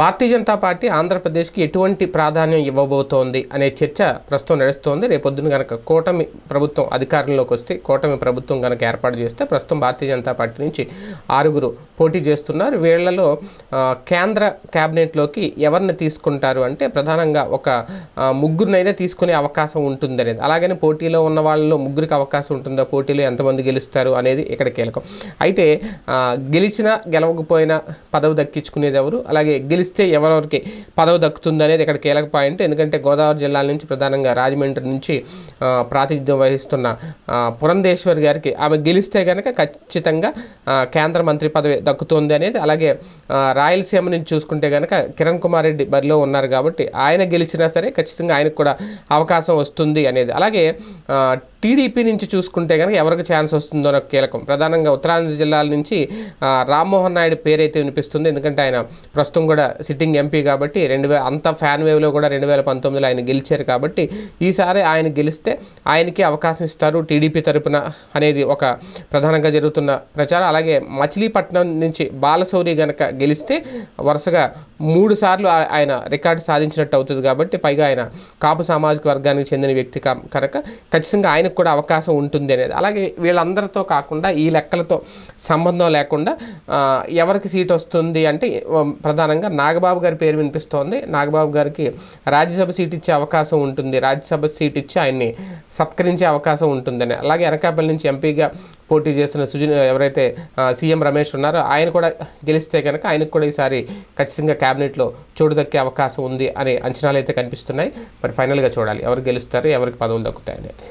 Bharatiya Janata party ఆంధ్రప్రదేశ్కి ఎటువంటి ప్రాధాన్యం ఇవ్వబోతోంది అనే చర్చ ప్రస్తుతం నడుస్తోంది. రేపొద్దున కనుక కూటమి ప్రభుత్వం అధికారంలోకి వస్తే కూటమి ప్రభుత్వం కనుక ఏర్పాటు చేస్తే ప్రస్తుతం భారతీయ జనతా పార్టీ నుంచి ఆరుగురు పోటీ చేస్తున్నారు. వీళ్ళలో కేంద్ర క్యాబినెట్లోకి ఎవరిని తీసుకుంటారు అంటే ప్రధానంగా ఒక ముగ్గురినైనా తీసుకునే అవకాశం ఉంటుంది అనేది అలాగని పోటీలో ఉన్న వాళ్ళలో ముగ్గురికి అవకాశం ఉంటుందా? పోటీలో ఎంతమంది గెలుస్తారు అనేది ఇక్కడ కీలకం. అయితే గెలిచినా గెలవకపోయినా పదవి దక్కించుకునేది ఎవరు? అలాగే గెలిస్తే ఎవరెవరికి పదవి దక్కుతుంది అనేది ఇక్కడ కీలక పాయింట్. ఎందుకంటే గోదావరి జిల్లాల నుంచి ప్రధానంగా రాజమండ్రి నుంచి ప్రాతినిధ్యం వహిస్తున్న పురంధేశ్వర్ పురంధేశ్వరి గారికి ఆమె గెలిస్తే కనుక ఖచ్చితంగా కేంద్ర మంత్రి పదవి దక్కుతుంది అనేది అలాగే రాయలసీమ నుంచి చూసుకుంటే కనుక కిరణ్ కుమార్ రెడ్డి బరిలో ఉన్నారు కాబట్టి ఆయన గెలిచినా సరే ఖచ్చితంగా ఆయనకు కూడా అవకాశం వస్తుంది అనేది. అలాగే టీడీపీ నుంచి చూసుకుంటే కనుక ఎవరికి ఛాన్స్ వస్తుందో నాకు కీలకం. ప్రధానంగా ఉత్తరాంధ్ర జిల్లాల నుంచి రామ్మోహన్ నాయుడు పేరైతే వినిపిస్తుంది. ఎందుకంటే ఆయన ప్రస్తుతం కూడా సిట్టింగ్ ఎంపీ కాబట్టి రెండు వేల అంత ఫ్యాన్ వేవ్లో కూడా రెండు వేల పంతొమ్మిదిలో ఆయన గెలిచారు కాబట్టి ఈసారి ఆయన గెలిస్తే ఆయనకి అవకాశం ఇస్తారు టీడీపీ తరపున అనేది ఒక ప్రధానంగా జరుగుతున్న ప్రచారం. అలాగే మచిలీపట్నం నుంచి బాలశౌరి గనక గెలిస్తే వరుసగా మూడు సార్లు ఆయన రికార్డు సాధించినట్టు అవుతుంది కాబట్టి పైగా ఆయన కాపు సామాజిక వర్గానికి చెందిన వ్యక్తి కా- కనుక ఖచ్చితంగా ఆయనకు కూడా అవకాశం ఉంటుంది అనేది. అలాగే వీళ్ళందరితో కాకుండా ఈ లెక్కలతో సంబంధం లేకుండా ఎవరికి సీట్ వస్తుంది అంటే ప్రధానంగా నాగబాబు గారి పేరు వినిపిస్తోంది. నాగబాబు గారికి రాజ్యసభ సీట్ ఇచ్చే అవకాశం ఉంటుంది. రాజ్యసభ సీట్ ఇచ్చి ఆయన్ని సత్కరించే అవకాశం ఉంటుందని. అలాగే అనకాపల్లి నుంచి ఎంపీగా పోటీ చేస్తున్న సుజన్ ఎవరైతే సీఎం రమేష్ ఉన్నారో ఆయన కూడా గెలిస్తే కనుక ఆయనకు కూడా ఈసారి ఖచ్చితంగా క్యాబినెట్లో చోటు దక్కే అవకాశం ఉంది అనే అంచనాలు అయితే కనిపిస్తున్నాయి. మరి ఫైనల్గా చూడాలి ఎవరు గెలుస్తారు ఎవరికి పదవులు దక్కుతాయి అనేది